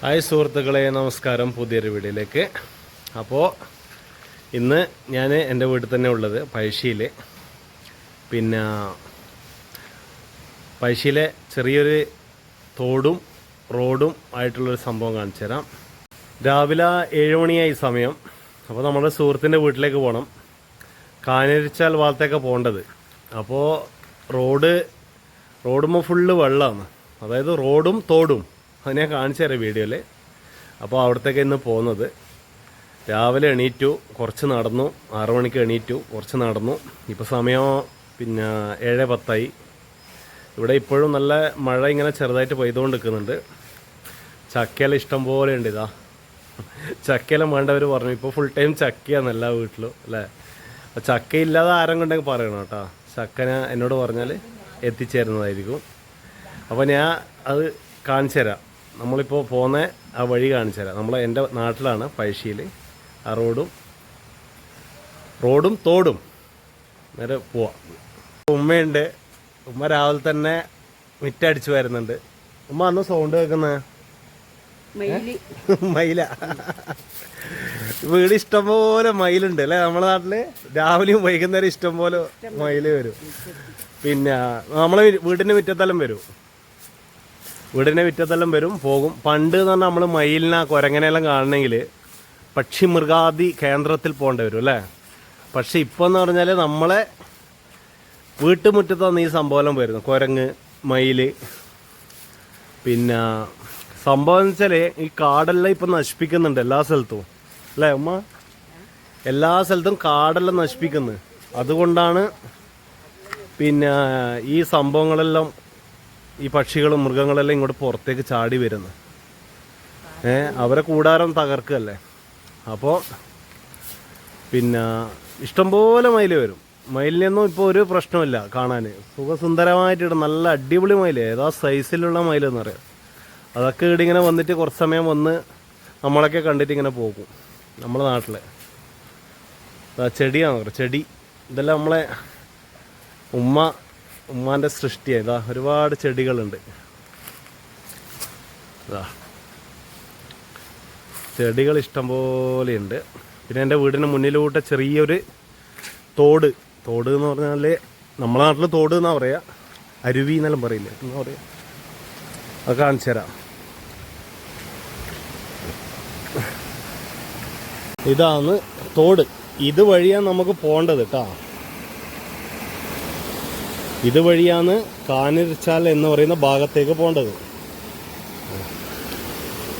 Hi സുഹൃത്തുക്കളെ നമസ്കാരം. പുതിയൊരു വീഡിയോയിലേക്ക്. അപ്പോൾ ഇന്ന് ഞാൻ എന്റെ വീട്ടിൽ തന്നെ ഉള്ളത് പഴശ്ശിയിൽ പിന്നെ പഴശ്ശിയിലെ ചെറിയൊരു തോടും റോഡും ആയിട്ടുള്ളൊരു സംഭവം കാണിച്ചു തരാം. രാവിലെ ഏഴ് മണിയായി സമയം. അപ്പോൾ നമ്മുടെ സുഹൃത്തിന്റെ വീട്ടിലേക്ക് പോകണം. കാനരിച്ചാൽ ഭാഗത്തേക്ക് പോകേണ്ടത്. അപ്പോൾ റോഡ് റോഡുമ്പോൾ ഫുള്ള് വെള്ളമാണ്. അതായത് റോഡും തോടും. അത് ഞാൻ കാണിച്ചു തരാം വീഡിയോയിൽ അപ്പോൾ അവിടത്തേക്ക് ഇന്ന് പോകുന്നത്. രാവിലെ എണീറ്റു കുറച്ച് നടന്നു ആറു മണിക്ക് എണീറ്റു കുറച്ച് നടന്നു. ഇപ്പോൾ സമയം പിന്നെ ഏഴ് പത്തായി. ഇവിടെ ഇപ്പോഴും നല്ല മഴ ഇങ്ങനെ ചെറുതായിട്ട് പെയ്തുകൊണ്ട് നിൽക്കുന്നുണ്ട്. ചക്കയെല്ലാം ഇഷ്ടം പോലെ ഉണ്ട് ഇതാ. ചക്കയെല്ലാം വേണ്ടവർ പറഞ്ഞു ഇപ്പോൾ ഫുൾ ടൈം ചക്കയാണ് എല്ലാ വീട്ടിലും അല്ലേ? ചക്ക ഇല്ലാതെ ആരും കൊണ്ടെങ്കിൽ പറയണം കേട്ടോ. ചക്കന എന്നോട് പറഞ്ഞാൽ എത്തിച്ചേരുന്നതായിരിക്കും. അപ്പോൾ ഞാൻ അത് കാണിച്ചു തരാം. നമ്മളിപ്പോൾ പോകുന്ന ആ വഴി കാണിച്ചു തരാം. നമ്മൾ എന്റെ നാട്ടിലാണ് പഴശ്ശിയിൽ ആ റോഡും റോഡും തോടും. നേരെ പോവാം. ഉമ്മയുണ്ട്. ഉമ്മ രാവിലെ തന്നെ മിറ്റടിച്ചു വരുന്നുണ്ട്. ഉമ്മ അന്ന് സൗണ്ട് കേൾക്കുന്നത് മയിൽ. മയില. വീട് ഇഷ്ടംപോലെ മയിലുണ്ട് അല്ലേ? നമ്മുടെ നാട്ടിൽ രാവിലെയും വൈകുന്നേരം ഇഷ്ടംപോലെ മയിൽ വരും. പിന്നെ നമ്മളെ വീടിന്റെ മുറ്റത്തലം വരും. വീടിന്റെ മുറ്റത്തെല്ലാം വരും പോകും. പണ്ട് എന്ന് പറഞ്ഞാൽ നമ്മൾ മയിലിനെ കുരങ്ങനെല്ലാം കാണണമെങ്കിൽ പക്ഷി മൃഗാദി കേന്ദ്രത്തിൽ പോകേണ്ടി വരും അല്ലേ? പക്ഷെ ഇപ്പോൾ എന്ന് പറഞ്ഞാൽ നമ്മളെ വീട്ടുമുറ്റത്താണ് ഈ സംഭവം വരുന്നത്. കുരങ്ങ് മയിൽ പിന്നെ സംഭവം എന്ന് വെച്ചാൽ ഈ കാടെല്ലാം ഇപ്പം നശിപ്പിക്കുന്നുണ്ട് എല്ലാ സ്ഥലത്തും. അല്ലേ ഉമ്മ? എല്ലാ സ്ഥലത്തും കാടെല്ലാം നശിപ്പിക്കുന്നു. അതുകൊണ്ടാണ് പിന്നെ ഈ സംഭവങ്ങളെല്ലാം ഈ പക്ഷികളും മൃഗങ്ങളെല്ലാം ഇങ്ങോട്ട് പുറത്തേക്ക് ചാടി വരുന്നത് ഏ അവരെ കൂടാരം തകർക്കല്ലേ? അപ്പോൾ പിന്നെ ഇഷ്ടംപോലെ മയിൽ വരും. മയിലിനൊന്നും ഇപ്പോൾ ഒരു പ്രശ്നമില്ല കാണാൻ സുഖസുന്ദരമായിട്ടിടും നല്ല അടിപൊളി മയിൽ ഏതാ സൈസിലുള്ള മയിലെന്ന് പറയാം അതൊക്കെ ഇവിടെ ഇങ്ങനെ വന്നിട്ട് കുറച്ച് സമയം വന്ന് നമ്മളൊക്കെ കണ്ടിട്ട് ഇങ്ങനെ പോകും. നമ്മളെ നാട്ടിലെ. ദാ ചെടിയാണ് ചെടി. ഇതെല്ലാം നമ്മളെ ഉമ്മ ഉമ്മാന്റെ സൃഷ്ടിയാണ് ഇതാ ഒരുപാട് ചെടികളുണ്ട്. ഇതാ ചെടികൾ ഇഷ്ടംപോലെ ഉണ്ട്. പിന്നെ എന്റെ വീടിന് മുന്നിലൂട്ട ചെറിയൊരു തോട്. തോട് എന്ന് പറഞ്ഞാൽ നമ്മളെ നാട്ടിൽ തോട് എന്നാ പറയുക അരുവി എന്നെല്ലാം പറയില്ലേ? എന്നാ പറയുക അത് കാണിച്ചു തരാം. ഇതാണ് തോട്. ഇത് വഴിയാണ് നമുക്ക് പോകേണ്ടത് കേട്ടോ ഇത് വഴിയാണ് കാനിരിച്ചാൽ എന്ന് പറയുന്ന ഭാഗത്തേക്ക് പോകേണ്ടത്.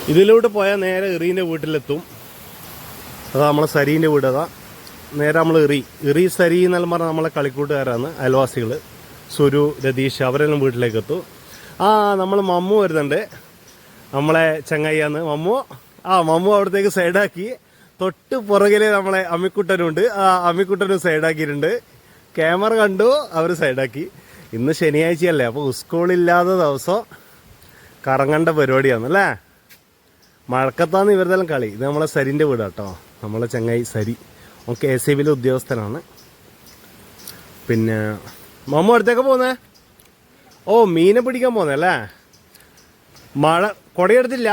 ഇതിലോട്ട് പോയാൽ നേരെ എറീന്റെ വീട്ടിലെത്തും. അതാ നമ്മളെ സരീന്റെ വീട് അതാ. നേരെ നമ്മൾ എറി എറി സരി എന്നെല്ലാം പറഞ്ഞാൽ നമ്മളെ കളിക്കൂട്ടുകാരാണ് അയൽവാസികൾ. സുരു രതീഷ് അവരെല്ലാം വീട്ടിലേക്ക് എത്തും ആ നമ്മൾ മമ്മു വരുന്നുണ്ട്. നമ്മളെ ചങ്ങയ്യാന്ന് മമ്മു. ആ മമ്മു അവിടത്തേക്ക് സൈഡാക്കി തൊട്ട് പുറകിലെ നമ്മളെ അമ്മിക്കുട്ടനുണ്ട്. ആ അമ്മിക്കുട്ടനും സൈഡാക്കിയിട്ടുണ്ട് ക്യാമറ കണ്ടു അവർ സൈഡാക്കി. ഇന്ന് ശനിയാഴ്ചയല്ലേ അപ്പോൾ സ്കൂളില്ലാത്ത ദിവസം കറങ്ങേണ്ട പരിപാടിയാണ് അല്ലേ? മഴക്കത്താന്ന് ഇവരുടെല്ലാം കളി. ഇത് നമ്മളെ സരിന്റെ വീട് കേട്ടോ നമ്മളെ ചങ്ങായി സരി. ഓൻ കെ എസ് ബിയിലെ ഉദ്യോഗസ്ഥനാണ്. പിന്നെ മമ്മ അടുത്തേക്ക് പോകുന്നേ ഓ മീനെ പിടിക്കാൻ പോന്നേ അല്ലേ? മഴ കുടയെടുത്തില്ല?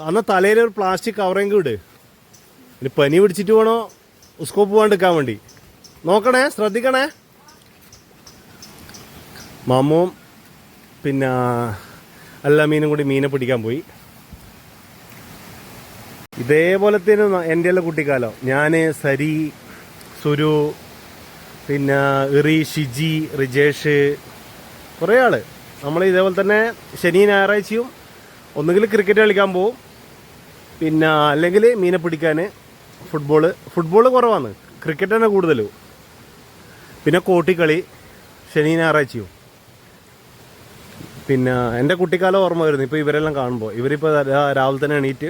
അന്ന് തലയിൽ ഒരു പ്ലാസ്റ്റിക് കവറെങ്കിൽ ഇട്. ഇനി പനി പിടിച്ചിട്ട് വേണോ സ്കോപ്പ് പോകാണ്ടിരിക്കാൻ വേണ്ടി? നോക്കണേ ശ്രദ്ധിക്കണേ. മമ്മുവും പിന്നെ എല്ലാ മീനും കൂടി മീനെ പിടിക്കാൻ പോയി. ഇതേപോലത്തെ എന്റെ എല്ലാം കുട്ടിക്കാലം. ഞാൻ സരി സുരു പിന്നെ ഇറി ഷിജി റിജേഷ് കുറേ ആൾ. നമ്മൾ ഇതേപോലെ തന്നെ ശനി ഞായറാഴ്ചയും ഒന്നുകിൽ ക്രിക്കറ്റ് കളിക്കാൻ പോവും. പിന്നെ അല്ലെങ്കിൽ മീനെ പിടിക്കാൻ ഫുട്ബോൾ ഫുട്ബോൾ കുറവാണ്. ക്രിക്കറ്റ് തന്നെ കൂടുതൽ പിന്നെ കോട്ടിക്കളി ശനി ഞായറാഴ്ചയും പിന്നെ എന്റെ കുട്ടിക്കാലം ഓർമ്മ വരുന്നു. ഇപ്പോൾ ഇവരെല്ലാം കാണുമ്പോൾ ഇവരിപ്പോൾ രാവിലെ തന്നെ എണീറ്റ്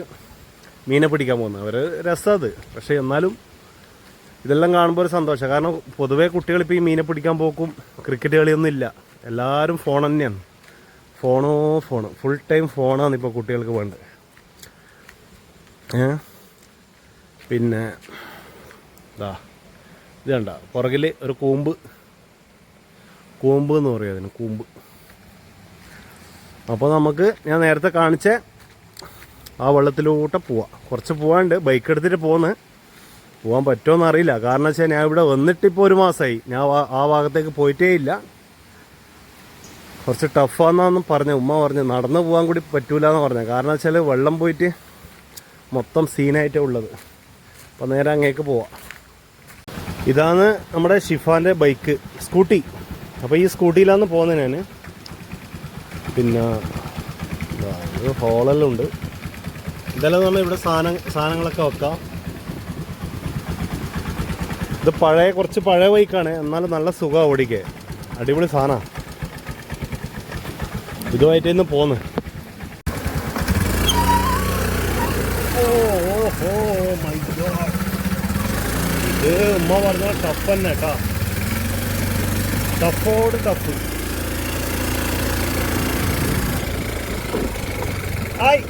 മീനെ പിടിക്കാൻ പോകുന്നത് അവർ രസമത് പക്ഷേ എന്നാലും ഇതെല്ലാം കാണുമ്പോൾ ഒരു സന്തോഷം. കാരണം പൊതുവേ കുട്ടികളിപ്പോൾ ഈ മീനെ പിടിക്കാൻ പോക്കും ക്രിക്കറ്റ് കളിയൊന്നും ഇല്ല. എല്ലാവരും ഫോൺ തന്നെയാണ്. ഫോണോ ഫോൺ. ഫുൾ ടൈം ഫോണാണ് ഇപ്പോൾ കുട്ടികൾക്ക് വേണ്ടത്. ഏ? പിന്നെ ഇതാ ഇത് പുറകിൽ ഒരു കൂമ്പ്. കൂമ്പ് എന്ന് പറയും അതിന് കൂമ്പ്. അപ്പോൾ നമുക്ക് ഞാൻ നേരത്തെ കാണിച്ച ആ വെള്ളത്തിലൂടെ പോവാം. കുറച്ച് പോവാണ്ട് ബൈക്ക് എടുത്തിട്ട് പോന്ന്. പോകാൻ പറ്റുമോ അറിയില്ല. കാരണം വെച്ചാൽ ഞാൻ ഇവിടെ വന്നിട്ട് വന്നിട്ടിപ്പോൾ ഒരു മാസമായി ഞാൻ ആ- ആ ഭാഗത്തേക്ക് പോയിട്ടേ ഇല്ല. കുറച്ച് ടഫാന്നാന്നും പറഞ്ഞു ഉമ്മ പറഞ്ഞു നടന്നു പോകാൻ കൂടി പറ്റൂല എന്ന് പറഞ്ഞു കാരണം വെച്ചാൽ വെള്ളം പോയിട്ട് മൊത്തം സീനായിട്ടേ ഉള്ളത്. അപ്പോൾ നേരെ അങ്ങേക്ക് പോവാം. ഇതാണ് നമ്മുടെ ഷിഫാന്റെ ബൈക്ക് സ്കൂട്ടി. അപ്പോൾ ഈ സ്കൂട്ടിയിലാണ് പോകുന്നത് ഞാൻ പിന്നെ ഹോളെല്ലാം ഉണ്ട്. ഇതെല്ലാം നമ്മൾ ഇവിടെ സാധനം സാധനങ്ങളൊക്കെ വെക്കാം. ഇത് പഴയ കുറച്ച് പഴയ ബൈക്കാണ്. എന്നാലും നല്ല സുഖമാണ് ഓടിക്കേ അടിപൊളി സാധനമാണ് ഇതുമായിട്ട് ഇന്ന് പോന്ന് ഓ ഓ ഓ മൈ ഗോഡ് ഇത് പറഞ്ഞാൽ പറഞ്ഞ ടഫ് തന്നെ കേട്ടാ ടഫോട് ടഫ് ഹായ്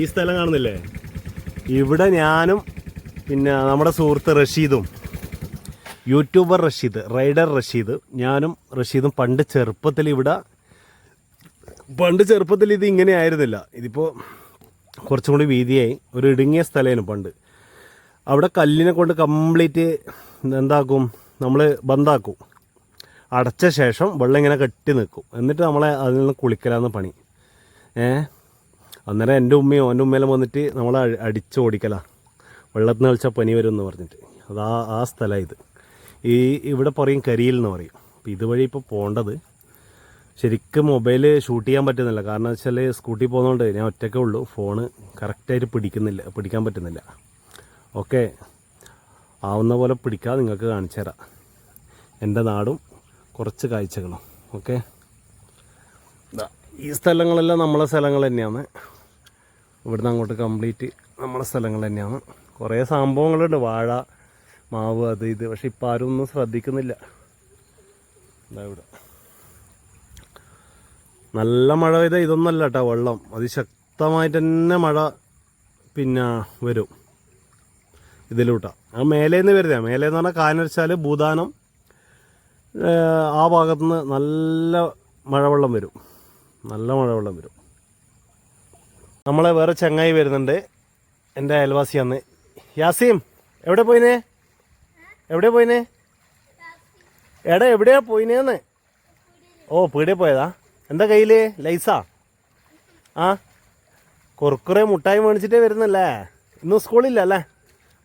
ഈ സ്ഥലം കാണുന്നില്ലേ? ഇവിടെ ഞാനും പിന്നെ നമ്മുടെ സുഹൃത്ത് റഷീദും യൂട്യൂബർ റഷീദ് റൈഡർ റഷീദ് ഞാനും റഷീദും പണ്ട് ചെറുപ്പത്തിൽ ഇവിടെ പണ്ട് ചെറുപ്പത്തിൽ ഇത് ഇങ്ങനെ ആയിരുന്നില്ല. ഇതിപ്പോൾ കുറച്ചും കൂടി വീതിയായി. ഒരു ഇടുങ്ങിയ സ്ഥലമായിരുന്നു പണ്ട്. അവിടെ കല്ലിനെ കൊണ്ട് കംപ്ലീറ്റ് എന്താക്കും? നമ്മൾ ബന്ധാക്കും. അടച്ച ശേഷം വെള്ളം ഇങ്ങനെ കെട്ടി നിൽക്കും. എന്നിട്ട് നമ്മളെ അതിൽ നിന്ന് കുളിക്കലാന്ന് പണി. ഏ? അന്നേരം എന്റെ ഉമ്മയോ എന്റെ ഉമ്മയിലും വന്നിട്ട് നമ്മളെ അടിച്ച് ഓടിക്കലാ. വെള്ളത്തിൽ നിന്ന് കളിച്ചാൽ പനി വരും എന്ന് പറഞ്ഞിട്ട്. അത് ആ ആ സ്ഥലമാണ് ഇത്. ഈ ഇവിടെ പറയും കരിയിൽ എന്ന് പറയും. അപ്പോൾ ഇതുവഴി ഇപ്പോൾ പോകേണ്ടത് ശരിക്കും മൊബൈൽ ഷൂട്ട് ചെയ്യാൻ പറ്റുന്നില്ല. കാരണം വെച്ചാൽ സ്കൂട്ടി പോകുന്നതുകൊണ്ട് ഞാൻ ഒറ്റയ്ക്കേ ഉള്ളൂ. ഫോണ് കറക്റ്റായിട്ട് പിടിക്കുന്നില്ല പിടിക്കാൻ പറ്റുന്നില്ല. ഓക്കെ. ആവുന്ന പോലെ പിടിക്കാൻ നിങ്ങൾക്ക് കാണിച്ചു തരാം. എന്റെ നാടും കുറച്ച് കാഴ്ചകളും. ഓക്കെ. ഈ സ്ഥലങ്ങളെല്ലാം നമ്മളെ സ്ഥലങ്ങൾ തന്നെയാണ്. ഇവിടുന്ന് അങ്ങോട്ട് കംപ്ലീറ്റ് നമ്മളെ സ്ഥലങ്ങൾ തന്നെയാണ്. കുറേ സംഭവങ്ങളുണ്ട്. വാഴ മാവ് അത് ഇത്. പക്ഷെ ഇപ്പം ആരും ഒന്നും ശ്രദ്ധിക്കുന്നില്ല. നല്ല മഴ പെയ്താൽ ഇതൊന്നല്ല കേട്ടോ വെള്ളം. അതിശക്തമായിട്ട് തന്നെ മഴ പിന്നെ വരും. ഇതിലൂട്ട. ആ മേലേന്ന് വരുന്ന മേലേന്ന് പറഞ്ഞാൽ കാനരച്ചാൽ ഭൂതാനം ആ ഭാഗത്തുനിന്ന് നല്ല മഴവെള്ളം വരും. നല്ല മഴവെള്ളം വരും. നമ്മളെ വേറെ ചങ്ങായി വരുന്നുണ്ട്. എന്റെ അയൽവാസിയാന്ന്. യാസീം എവിടെ പോയിനേ? എവിടെ പോയിനേ? എടാ എവിടെയാ പോയിനേന്ന്? ഓ പീടിയ പോയതാ. എന്താ കയ്യിൽ? ലൈസ? ആ? കുറുക്കുറെ മുട്ടായി മേടിച്ചിട്ടേ വരുന്നല്ലേ? ഇന്ന് സ്കൂളില്ല അല്ലേ?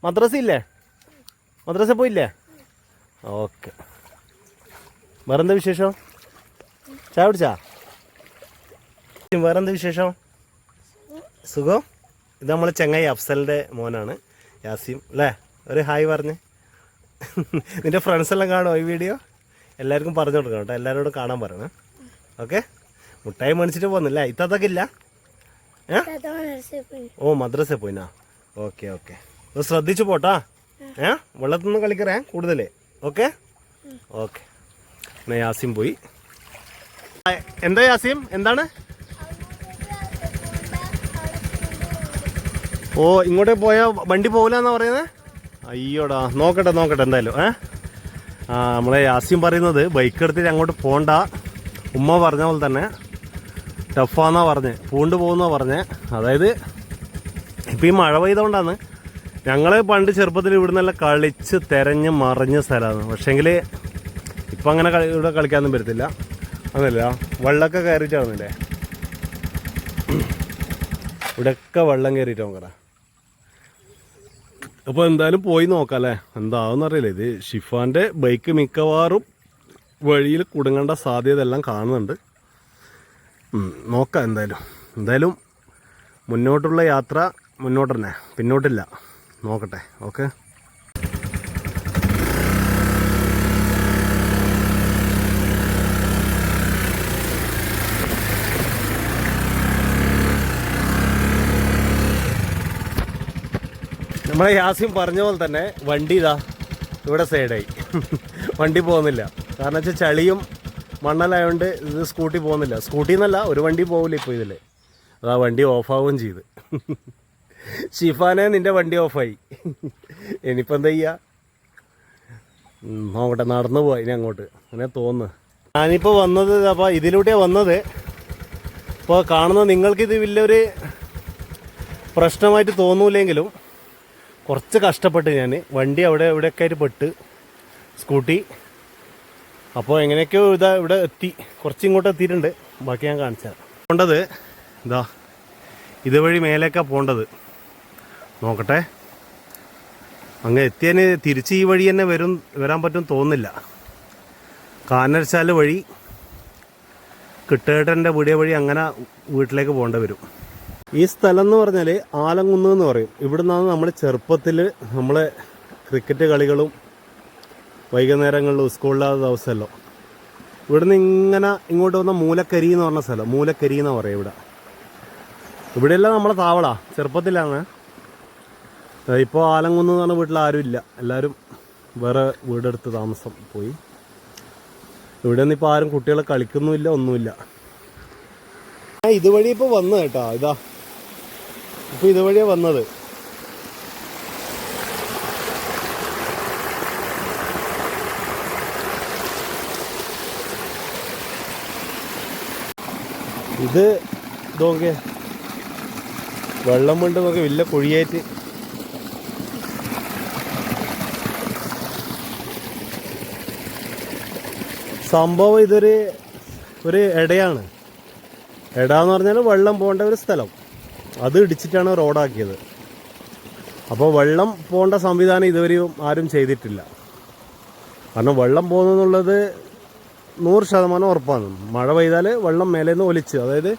മദ്രസ ഇല്ലേ? മദ്രസ പോയില്ലേ? ഓക്കെ. വേറെന്താ വിശേഷം? ചായ കുടിച്ചാ? വേറെന്താ വിശേഷം? സുഖം? ഇത് നമ്മളെ ചെങ്ങായി അഫ്സലിന്റെ മോനാണ്. യാസിം അല്ലേ ഒരു ഹായ് പറഞ്ഞ്. നിന്റെ ഫ്രണ്ട്സ് എല്ലാം കാണുമോ ഈ വീഡിയോ എല്ലാവർക്കും പറഞ്ഞു കൊടുക്കണം കേട്ടോ. എല്ലാവരോടും കാണാൻ പറയണേ. ഓക്കെ മുട്ടായി മേടിച്ചിട്ട് പോകുന്നില്ലേ ഇത്തതൊക്കെ ഇല്ല? ഓ മദ്രസ പോയിനാ? ഓക്കെ ഓക്കെ ഒന്ന് ശ്രദ്ധിച്ചു പോട്ടാ. ഏ? വെള്ളത്തിൽ കളിക്കറേ കൂടുതൽ ഓക്കെ ഓക്കെ എന്നാ യാസിം പോയി. എന്താ യാസിം എന്താണ്? ഓ ഇങ്ങോട്ട് പോയാൽ വണ്ടി പോകില്ല എന്നാ പറയുന്നത് അയ്യോടാ നോക്കട്ടെ നോക്കട്ടെ എന്തായാലും ഏ? ആ നമ്മളെ യാസ്യം പറയുന്നത് ബൈക്ക് എടുത്തിട്ട് അങ്ങോട്ട് പോണ്ട. ഉമ്മ പറഞ്ഞ പോലെ തന്നെ ടഫാന്നാ പറഞ്ഞ് പൂണ്ട് പോകുന്ന പറഞ്ഞ്. അതായത് ഇപ്പം ഈ മഴ പെയ്തുകൊണ്ടാണ് ഞങ്ങൾ പണ്ട് ചെറുപ്പത്തിൽ ഇവിടെ നല്ല കളിച്ച് തെരഞ്ഞ് മറിഞ്ഞ സ്ഥലമാണ് പക്ഷേങ്കിൽ ഇപ്പം അങ്ങനെ കളി ഇവിടെ കളിക്കാനൊന്നും പറ്റത്തില്ല. അതല്ല വെള്ളമൊക്കെ കയറിയിട്ടാവുന്നില്ലേ ഇവിടെയൊക്കെ വെള്ളം കയറിയിട്ട് നോക്കറ അപ്പോൾ എന്തായാലും പോയി നോക്കാം അല്ലേ എന്താവെന്നറിയില്ല ഇത് ഷിഫാന്റെ ബൈക്ക് മിക്കവാറും വഴിയിൽ കുടുങ്ങേണ്ട സാധ്യത എല്ലാം കാണുന്നുണ്ട്. നോക്കാം എന്തായാലും. എന്തായാലും മുന്നോട്ടുള്ള യാത്ര മുന്നോട്ട് തന്നെ പിന്നോട്ടില്ല. നോക്കട്ടെ. ഓക്കെ? നമ്മളെ യാസിം പറഞ്ഞ പോലെ തന്നെ വണ്ടി ഇതാ ഇവിടെ സൈഡായി വണ്ടി പോകുന്നില്ല. കാരണം വെച്ചാൽ ചളിയും മണ്ണലായതുകൊണ്ട് ഇത് സ്കൂട്ടി പോകുന്നില്ല. സ്കൂട്ടി എന്നല്ല ഒരു വണ്ടി പോകില്ല ഇപ്പോൾ ഇതിൽ അതാ വണ്ടി ഓഫാവുകയും ചെയ്ത്. ഷിഫാനെ നിന്റെ വണ്ടി ഓഫായി ഇനിയിപ്പോൾ എന്താ ചെയ്യുക നോക്കട്ടെ നടന്നു പോയി ഇനി അങ്ങോട്ട്. അങ്ങനെ തോന്നുന്നു ഞാനിപ്പോൾ വന്നത് അപ്പോൾ ഇതിലൂടെയാണ് വന്നത്. ഇപ്പോൾ കാണുന്ന നിങ്ങൾക്കിത് വലിയൊരു പ്രശ്നമായിട്ട് തോന്നൂലെങ്കിലും കുറച്ച് കഷ്ടപ്പെട്ട് ഞാൻ വണ്ടി അവിടെ ഇവിടെയൊക്കെ ആയിട്ട് പെട്ട്. സ്കൂട്ടി. അപ്പോൾ എങ്ങനെയൊക്കെയോ ഇതാ ഇവിടെ എത്തി. കുറച്ച് ഇങ്ങോട്ട് എത്തിയിട്ടുണ്ട്. ബാക്കി ഞാൻ കാണിച്ചു തരാം. പോണ്ടത്? ഇതാ. ഇതുവഴി മേലേക്കാണ് പോണ്ടത്. നോക്കട്ടെ. അങ്ങ് എത്തിയതിന് തിരിച്ച് ഈ വഴി തന്നെ വരും വരാൻ പറ്റും തോന്നുന്നില്ല. കാനർശാല വഴി കിട്ടേട്ടന്റെ വീടിയ വഴി അങ്ങനെ വീട്ടിലേക്ക് പോകേണ്ടി വരും. ഈ സ്ഥലം എന്ന് പറഞ്ഞാൽ ആലങ്കുന്ന് എന്ന് പറയും. ഇവിടെ നിന്നാണ് നമ്മൾ ചെറുപ്പത്തിൽ നമ്മളെ ക്രിക്കറ്റ് കളികളും വൈകുന്നേരങ്ങളിലും സ്കൂളിലാത്ത ദിവസമല്ലോ. ഇവിടുന്ന് ഇങ്ങനെ ഇങ്ങോട്ട് വന്ന മൂലക്കരി എന്ന് പറഞ്ഞ സ്ഥലം. മൂലക്കരി എന്ന് പറയും ഇവിടെ. ഇവിടെയെല്ലാം നമ്മളെ താവള. ചെറുപ്പത്തിലാണ്. ഇപ്പോൾ ആലങ്കുന്ന് എന്ന് പറഞ്ഞ വീട്ടിൽ ആരും ഇല്ല. എല്ലാവരും വേറെ വീടെടുത്ത് താമസം പോയി. ഇവിടെ നിന്ന് ഇപ്പോൾ ആരും കുട്ടികളെ കളിക്കുന്നുമില്ല ഒന്നുമില്ല. ഇതുവഴി ഇപ്പോൾ വന്നു കേട്ടോ. ഇതാ. ഇപ്പോൾ ഇതുവഴിയാണ് വന്നത്. ഇത് നോക്കെ വെള്ളം കൊണ്ട് നോക്കി വലിയ കുഴിയായിട്ട് സംഭവം ഇതൊരു ഒരു ഇടയാണ്. ഇട എന്ന് പറഞ്ഞാൽ വെള്ളം പോകേണ്ട ഒരു സ്ഥലം. അത് ഇടിച്ചിട്ടാണ് റോഡാക്കിയത്. അപ്പോൾ വെള്ളം പോകേണ്ട സംവിധാനം ഇതുവരെയും ആരും ചെയ്തിട്ടില്ല. കാരണം വെള്ളം പോകുന്നുള്ളത് നൂറ് ശതമാനം ഉറപ്പാണ്. മഴ പെയ്താൽ വെള്ളം മേലെ നിന്ന് ഒലിച്ച് അതായത്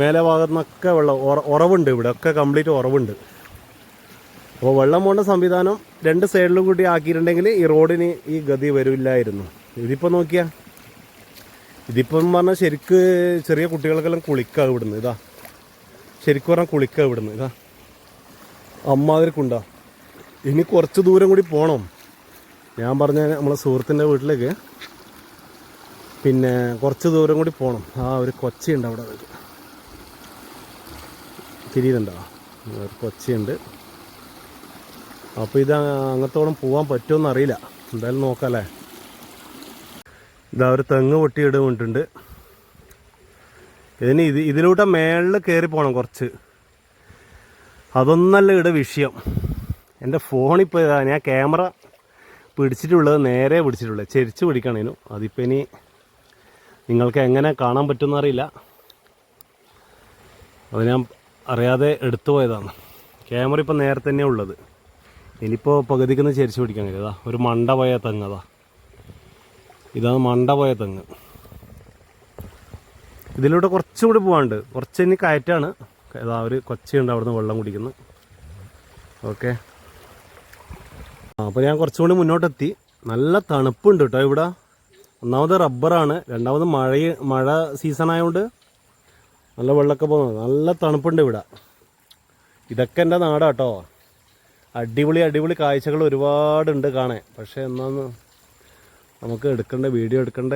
മേലെ ഭാഗത്തു നിന്നൊക്കെ വെള്ളം ഉറവുണ്ട് ഇവിടെ ഒക്കെ കംപ്ലീറ്റ് ഉറവുണ്ട് അപ്പോൾ വെള്ളം പോകേണ്ട സംവിധാനം രണ്ട് സൈഡിലും കൂടി ആക്കിയിട്ടുണ്ടെങ്കിൽ ഈ റോഡിന് ഈ ഗതി വരില്ലായിരുന്നു. ഇതിപ്പോൾ നോക്കിയാൽ ഇതിപ്പം പറഞ്ഞാൽ ശരിക്ക് ചെറിയ കുട്ടികൾക്കെല്ലാം കുളിക്കുക ഇവിടുന്ന് ഇതാ. ശരിക്കും പറഞ്ഞാൽ കുളിക്കുക ഇവിടുന്ന്. ഇതാ. അമ്മാതിരിക്കുണ്ടാ ഇനി കുറച്ച് ദൂരം കൂടി പോകണം ഞാൻ പറഞ്ഞ നമ്മളെ സുഹൃത്തിന്റെ വീട്ടിലേക്ക്. പിന്നെ കുറച്ച് ദൂരം കൂടി പോകണം ആ ഒരു കൊച്ചയുണ്ട് അവിടെ. തിരിയുന്നുണ്ടോ ഒരു കൊച്ചയുണ്ട്. അപ്പോൾ ഇത് അങ്ങത്തോളം പോകാൻ പറ്റുമെന്ന് അറിയില്ല എന്തായാലും നോക്കാമല്ലേ ഇതാ ഒരു തെങ്ങ് പൊട്ടിയിട വീണിട്ടുണ്ട് ഇതിന് ഇത് ഇതിലൂടെ മേളിൽ കയറി പോകണം കുറച്ച്. അതൊന്നല്ല ഇവിടെ വിഷയം. എന്റെ ഫോണിപ്പോൾ ഇതാ ഞാൻ ക്യാമറ പിടിച്ചിട്ടുള്ളത് നേരെ പിടിച്ചിട്ടുള്ളത് ചെരിച്ച് പിടിക്കണേനു അതിപ്പോൾ ഇനി നിങ്ങൾക്ക് എങ്ങനെ കാണാൻ പറ്റുമെന്ന് അറിയില്ല. അത് ഞാൻ അറിയാതെ എടുത്തു പോയതാണ്. ക്യാമറ ഇപ്പോൾ നേരെ തന്നെയാണ് ഉള്ളത്. ഇനിയിപ്പോൾ പകുതിക്കൊന്ന് ചെരിച്ച് പിടിക്കാൻ കഴിയും. ഒരു മണ്ട പോയ തെങ്ങ് അതാ. ഇതാണ് മണ്ട പോയ തെങ്ങ്. ഇതിലൂടെ കുറച്ചുകൂടി പോകാണ്ട് കുറച്ച് ഇനി കയറ്റാണ്. ഏതാ ഒരു കൊച്ചയുണ്ട് അവിടുന്ന് വെള്ളം കുടിക്കുന്നു. ഓക്കെ. അപ്പോൾ ഞാൻ കുറച്ചുകൂടി മുന്നോട്ടെത്തി. നല്ല തണുപ്പുണ്ട് കേട്ടോ ഇവിടെ. ഒന്നാമത് റബ്ബറാണ്. രണ്ടാമത് മഴ മഴ സീസൺ ആയതുകൊണ്ട് നല്ല വെള്ളമൊക്കെ പോകുന്നത് നല്ല തണുപ്പുണ്ട് ഇവിടെ. ഇതൊക്കെ എന്റെ നാടാ കേട്ടോ അടിപൊളി അടിപൊളി കാഴ്ചകൾ ഒരുപാടുണ്ട് കാണേ പക്ഷേ എന്നാന്ന് നമുക്ക് എടുക്കേണ്ട? വീഡിയോ എടുക്കേണ്ട?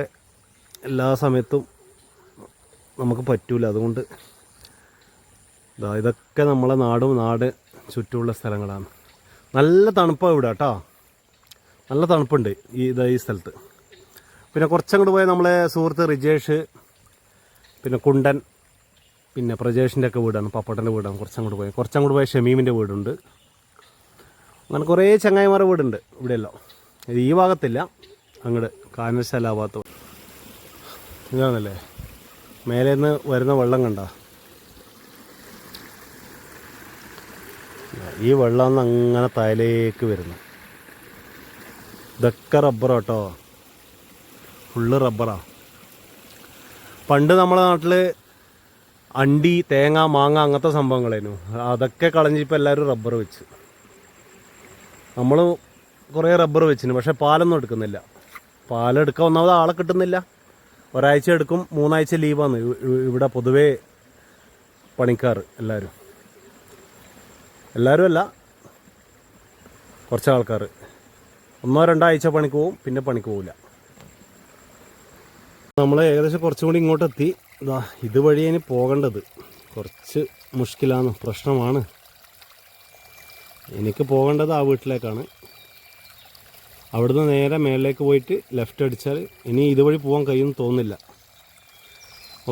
എല്ലാ സമയത്തും നമുക്ക് പറ്റൂല. അതുകൊണ്ട് ഇതാ ഇതൊക്കെ നമ്മളെ നാടും നാട് ചുറ്റുമുള്ള സ്ഥലങ്ങളാണ്. നല്ല തണുപ്പാണ് ഇവിടെ കേട്ടോ. നല്ല തണുപ്പുണ്ട് ഈ ഇതാ ഈ സ്ഥലത്ത്. പിന്നെ കുറച്ചങ്ങോട്ട് പോയാൽ നമ്മളെ സുഹൃത്ത് റിജേഷ് പിന്നെ കുണ്ടൻ പിന്നെ പ്രജേഷിന്റെ ഒക്കെ വീടാണ് പപ്പട്ടന്റെ വീടാണ് കുറച്ചങ്ങോട്ട് പോയാൽ. കുറച്ചങ്ങോട്ട് പോയാൽ ഷമീമിന്റെ വീടുണ്ട്. അങ്ങനെ കുറേ ചങ്ങായിമാരുടെ വീടുണ്ട് ഇവിടെയല്ലോ. ഇത് ഈ ഭാഗത്തില്ല. അങ്ങോട്ട് കാനശാല ആ ഭാഗത്ത്. ഇതാണല്ലേ? മേലെ നിന്ന് വരുന്ന വെള്ളം കണ്ട? ഈ വെള്ളം അങ്ങനെ തലേക്ക് വരുന്നു. ഇതൊക്കെ റബ്ബർ കേട്ടോ. ഫുള്ള് റബ്ബറാ. പണ്ട് നമ്മളെ നാട്ടിൽ അണ്ടി തേങ്ങ മാങ്ങ അങ്ങനത്തെ സംഭവങ്ങളായിരുന്നു. അതൊക്കെ കളഞ്ഞിപ്പോൾ എല്ലാവരും റബ്ബർ വെച്ച്. നമ്മൾ കുറേ റബ്ബർ വെച്ചിന് പക്ഷെ പാലൊന്നും എടുക്കുന്നില്ല. പാലെടുക്കാൻ ഒന്നാമത് ആളെ കിട്ടുന്നില്ല. ഒരാഴ്ച എടുക്കും മൂന്നാഴ്ച ലീവാണ് ഇവിടെ പൊതുവേ പണിക്കാർ എല്ലാവരും എല്ലാവരും അല്ല കുറച്ച് ആൾക്കാർ ഒന്നോ രണ്ടോ ആഴ്ച പണിക്ക് പോവും പിന്നെ പണിക്ക് പോവില്ല. നമ്മൾ ഏകദേശം കുറച്ചും കൂടി ഇങ്ങോട്ടെത്തി. ഇതാ ഇതുവഴി ഇനി പോകേണ്ടത് കുറച്ച് മുഷ്കിലാണ് പ്രശ്നമാണ്. എനിക്ക് പോകേണ്ടത് ആ വീട്ടിലേക്കാണ്. അവിടുന്ന് നേരെ മേളിലേക്ക് പോയിട്ട് ലെഫ്റ്റ് അടിച്ചാൽ ഇനി ഇതുവഴി പോകാൻ കഴിയുമെന്ന് തോന്നുന്നില്ല.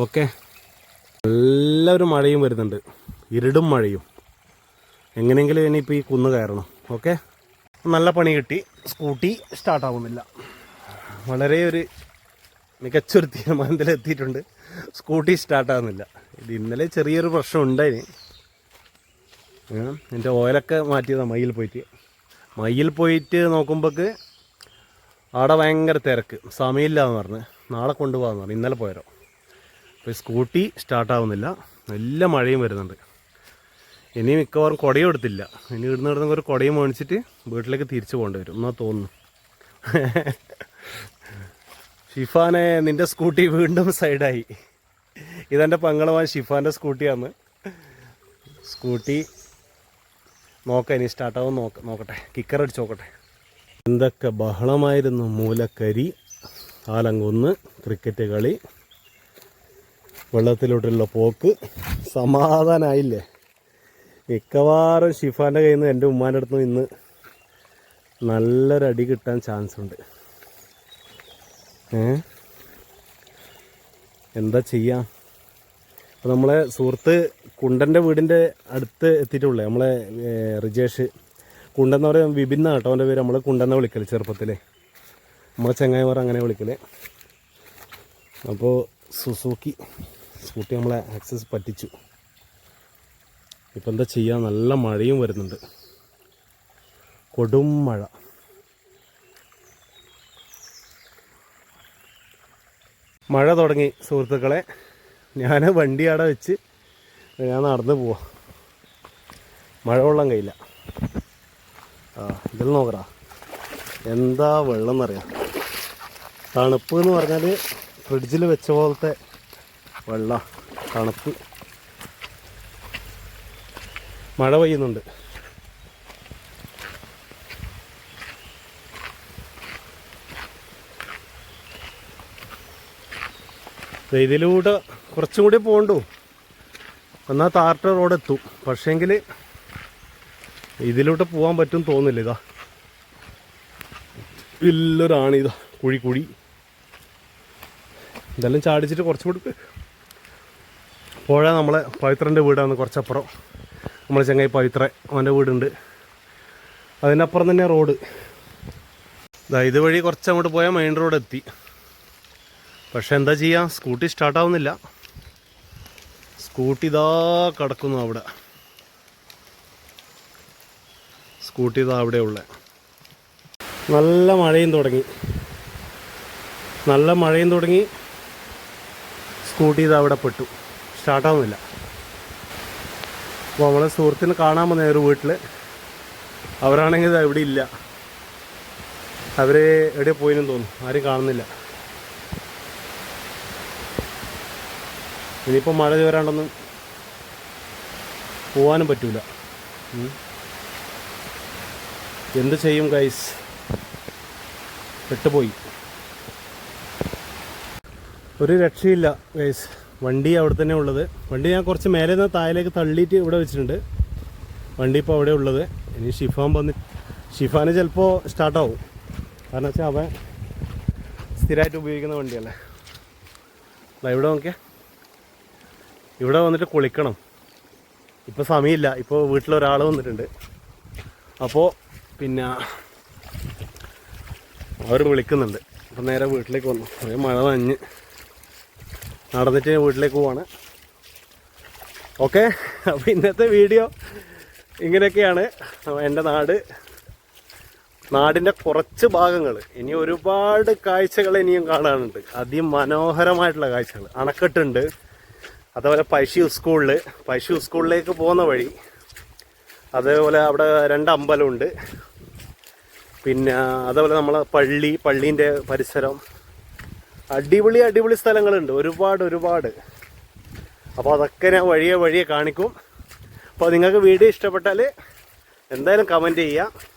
ഓക്കെ നല്ലൊരു മഴയും വരുന്നുണ്ട്. ഇരുടും മഴയും. എങ്ങനെയെങ്കിലും ഇനിയിപ്പോൾ ഈ കുന്ന് കയറണം. ഓക്കെ നല്ല പണി കിട്ടി. സ്കൂട്ടി സ്റ്റാർട്ടാവുന്നില്ല വളരെ ഒരു മികച്ചൊരു തീരുമാനത്തിലെത്തിയിട്ടുണ്ട്. സ്കൂട്ടി സ്റ്റാർട്ടാകുന്നില്ല ഇത് ഇന്നലെ ചെറിയൊരു പ്രശ്നം ഉണ്ടായിന് എന്റെ ഓയിലൊക്കെ മാറ്റിയതാണ് മയ്യിൽ പോയിട്ട്. മയ്യിൽ പോയിട്ട് നോക്കുമ്പോൾക്ക് അവിടെ ഭയങ്കര തിരക്ക്. സമയമില്ല എന്ന് പറഞ്ഞ്. നാളെ കൊണ്ടുപോകാന്ന് പറഞ്ഞു. ഇന്നലെ പോയരോ അപ്പോൾ സ്കൂട്ടി സ്റ്റാർട്ടാവുന്നില്ല നല്ല മഴയും വരുന്നുണ്ട്. ഇനി മിക്കവാറും കുടയും എടുത്തില്ല. ഇനി ഇവിടുന്ന് ഇവിടുന്ന് ഒരു കുടയും മേടിച്ചിട്ട് വീട്ടിലേക്ക് തിരിച്ചു പോകേണ്ടി വരും എന്നാ തോന്നുന്നു. ഷിഫാനെ നിന്റെ സ്കൂട്ടി വീണ്ടും സൈഡായി. ഇതെന്റെ പങ്ങളവാൻ ഷിഫാന്റെ സ്കൂട്ടിയാണ്. സ്കൂട്ടി നോക്കാം ഇനി സ്റ്റാർട്ടാവും നോക്ക നോക്കട്ടെ. കിക്കർ അടിച്ച് നോക്കട്ടെ. എന്തൊക്കെ ബഹളമായിരുന്നു മൂലക്കരി? ആലങ്കുന്ന് ക്രിക്കറ്റ് കളി വെള്ളത്തിലോട്ടുള്ള പോക്ക്. സമാധാനമായില്ലേ മിക്കവാറും ഷിഫാന്റെ കയ്യിൽ നിന്ന് എന്റെ ഉമ്മാന്റെ അടുത്ത് നിന്ന് ഇന്ന് നല്ലൊരു അടി കിട്ടാൻ ചാൻസ് ഉണ്ട്. ഏ? എന്താ ചെയ്യാം? അപ്പോൾ നമ്മളെ സുഹൃത്ത് കുണ്ടന്റെ വീടിന്റെ അടുത്ത് എത്തിയിട്ടുള്ളേ? നമ്മളെ റിജേഷ്. കുണ്ടൻ പറയാൻ വിഭിന്ന കേട്ടോ അവന്റെ പേര്. നമ്മൾ കുണ്ടെന്ന വിളിക്കൽ ചെറുപ്പത്തിലെ. നമ്മളെ ചെങ്ങായിമാർ അങ്ങനെ വിളിക്കൽ അപ്പോൾ സുസൂക്കി സ്കൂട്ടി നമ്മളെ ആക്സസ് പറ്റിച്ചു. ഇപ്പം എന്താ ചെയ്യുക നല്ല മഴയും വരുന്നുണ്ട്. കൊടും മഴ. മഴ തുടങ്ങി സുഹൃത്തുക്കളെ. ഞാൻ വണ്ടി അവിടെ വെച്ച് ഞാൻ നടന്ന് പോവാം. മഴ കൊള്ളാൻ കഴിയില്ല. ആ ഇതിൽ നോക്കടാ. എന്താ വെള്ളം എന്നറിയാം തണുപ്പ് എന്ന് പറഞ്ഞാൽ ഫ്രിഡ്ജിൽ വെച്ച പോലത്തെ വെള്ളം തണുപ്പ്. മഴ പെയ്യുന്നുണ്ട്. ഇതിലൂടെ കുറച്ചും കൂടി പോകണ്ടു എന്നാൽ താർട്ട റോഡ് എത്തും പക്ഷേങ്കിൽ ഇതിലൂടെ പോകാൻ പറ്റും തോന്നില്ല ഇതാ. വലിയൊരാണ് ഇതാ കുഴി കുഴി. ഇതെല്ലാം ചാടിച്ചിട്ട് കുറച്ചും കൂടി പുഴ നമ്മളെ പവിത്രന്റെ വീടാണ് കുറച്ചപ്പുറം. നമ്മളെ ചങ്ങായി പവിത്ര അവന്റെ വീടുണ്ട്. അതിനപ്പുറം തന്നെ റോഡ്. ഇതാ ഇതുവഴി കുറച്ച് അങ്ങോട്ട് പോയാൽ മെയിൻ റോഡ് എത്തി. പക്ഷെ എന്താ ചെയ്യുക സ്കൂട്ടി സ്റ്റാർട്ടാവുന്നില്ല. സ്കൂട്ടി ഇതാ കിടക്കുന്നു അവിടെ. അവിടെ ഉള്ളത് നല്ല മഴയും തുടങ്ങി. നല്ല മഴയും തുടങ്ങി. സ്കൂട്ടി ഇതാ അവിടെ പെട്ടു. സ്റ്റാർട്ടാവുന്നില്ല അപ്പോൾ നമ്മളെ സുഹൃത്തിനെ കാണാൻ വന്ന ഒരു വീട്ടിൽ അവരാണെങ്കിൽ ഇവിടെ ഇല്ല. അവർ എവിടെ പോയിനും തോന്നുന്നു. ആരും കാണുന്നില്ല. ഇനിയിപ്പോൾ മഴ ചോരാണ്ടൊന്നും പോവാനും പറ്റൂല. എന്ത് ചെയ്യും ഗൈസ് പെട്ടുപോയി. ഒരു രക്ഷയില്ല ഗൈസ് വണ്ടി അവിടെ തന്നെ ഉള്ളത്. വണ്ടി ഞാൻ കുറച്ച് മേലെ നിന്ന് താഴേക്ക് തള്ളിയിട്ട് ഇവിടെ വെച്ചിട്ടുണ്ട്. വണ്ടി ഇപ്പോൾ അവിടെ ഉള്ളത്. ഇനി ഷിഫാൻ വന്ന് ഷിഫാന് ചിലപ്പോൾ സ്റ്റാർട്ടാവും കാരണം വെച്ചാൽ അവൻ സ്ഥിരമായിട്ട് ഉപയോഗിക്കുന്ന വണ്ടിയല്ലേ. അല്ല ഇവിടെ നോക്കിയാൽ ഇവിടെ വന്നിട്ട് കുളിക്കണം. ഇപ്പോൾ സമയമില്ല. ഇപ്പോൾ വീട്ടിലൊരാൾ വന്നിട്ടുണ്ട്. അപ്പോൾ പിന്നെ അവർ വിളിക്കുന്നുണ്ട്. അപ്പം നേരെ വീട്ടിലേക്ക് വന്നു. കുറേ മഴ നഞ്ഞ് നടന്നിട്ട് വീട്ടിലേക്ക് പോവാണ്. ഓക്കെ അപ്പോൾ ഇന്നത്തെ വീഡിയോ ഇങ്ങനെയൊക്കെയാണ്. എന്റെ നാട് നാടിന്റെ കുറച്ച് ഭാഗങ്ങൾ. ഇനി ഒരുപാട് കാഴ്ചകൾ ഇനിയും കാണാനുണ്ട്. അതിമനോഹരമായിട്ടുള്ള കാഴ്ചകൾ. അണക്കെട്ടുണ്ട് അതേപോലെ പശു സ്കൂളിൽ പശു സ്കൂളിലേക്ക് പോകുന്ന വഴി അതേപോലെ അവിടെ രണ്ട് അമ്പലമുണ്ട്. പിന്നെ അതേപോലെ നമ്മൾ പള്ളി പള്ളീന്റെ പരിസരം. അടിപൊളി അടിപൊളി സ്ഥലങ്ങളുണ്ട്. ഒരുപാട് ഒരുപാട്. അപ്പോൾ അതൊക്കെ ഞാൻ വഴിയെ വഴിയെ കാണിക്കും. അപ്പോൾ നിങ്ങൾക്ക് വീഡിയോ ഇഷ്ടപ്പെട്ടാൽ എന്തായാലും കമന്റ് ചെയ്യുക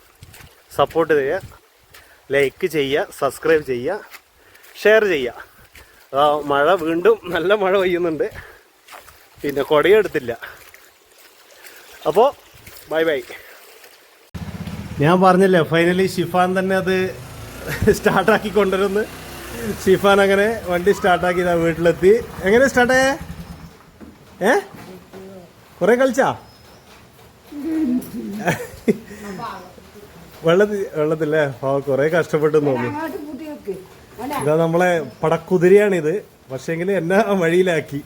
സപ്പോർട്ട് ചെയ്യുക ലൈക്ക് ചെയ്യുക സബ്സ്ക്രൈബ് ചെയ്യുക ഷെയർ ചെയ്യുക. മഴ വീണ്ടും നല്ല മഴ പെയ്യുന്നുണ്ട്. പിന്നെ കുടയെടുത്തില്ല അപ്പോൾ ബൈ ബൈ ഞാൻ പറഞ്ഞില്ലേ ഫൈനലി ഷിഫാൻ തന്നെ അത് സ്റ്റാർട്ടാക്കി കൊണ്ടുവരുന്നു ഷിഫാൻ അങ്ങനെ വണ്ടി സ്റ്റാർട്ടാക്കി ഇതാ വീട്ടിലെത്തി. എങ്ങനെ സ്റ്റാർട്ടായേ ഏ? കുറെ കളിച്ചാ? വെള്ളത്തിൽ വെള്ളത്തില്ലേ ആ കുറെ കഷ്ടപ്പെട്ടു തോന്നുന്നു. ഇതാ നമ്മളെ പടക്കുതിരയാണിത്. പക്ഷേങ്കിൽ എന്നെ വഴിയിലാക്കി.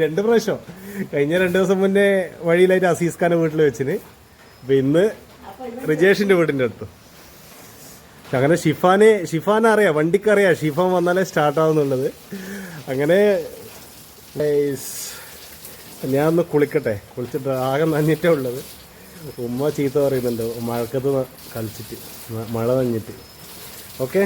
രണ്ട് പ്രാവശ്യം. കഴിഞ്ഞ രണ്ട് ദിവസം മുന്നേ വഴിയിലായിട്ട് അസീസ് ഖാനെ വീട്ടിൽ വെച്ചിന്. ഇപ്പൊ ഇന്ന് റിജേഷിന്റെ വീടിന്റെ അടുത്ത്. അങ്ങനെ ഷിഫാനെ ഷിഫാനെ അറിയാം വണ്ടിക്കറിയാം ഷിഫാൻ വന്നാലേ സ്റ്റാർട്ട് ആവുന്നുള്ളത്. അങ്ങനെ ഞാൻ ഒന്ന് കുളിക്കട്ടെ. കുളിച്ചിട്ട് ആകെ നഞ്ഞിട്ടേ ഉള്ളത്. ഉമ്മ ചീത്ത പറയുന്നുണ്ട് മഴക്കത്ത് കളിച്ചിട്ട് മഴ നഞ്ഞിട്ട്. ഓക്കെ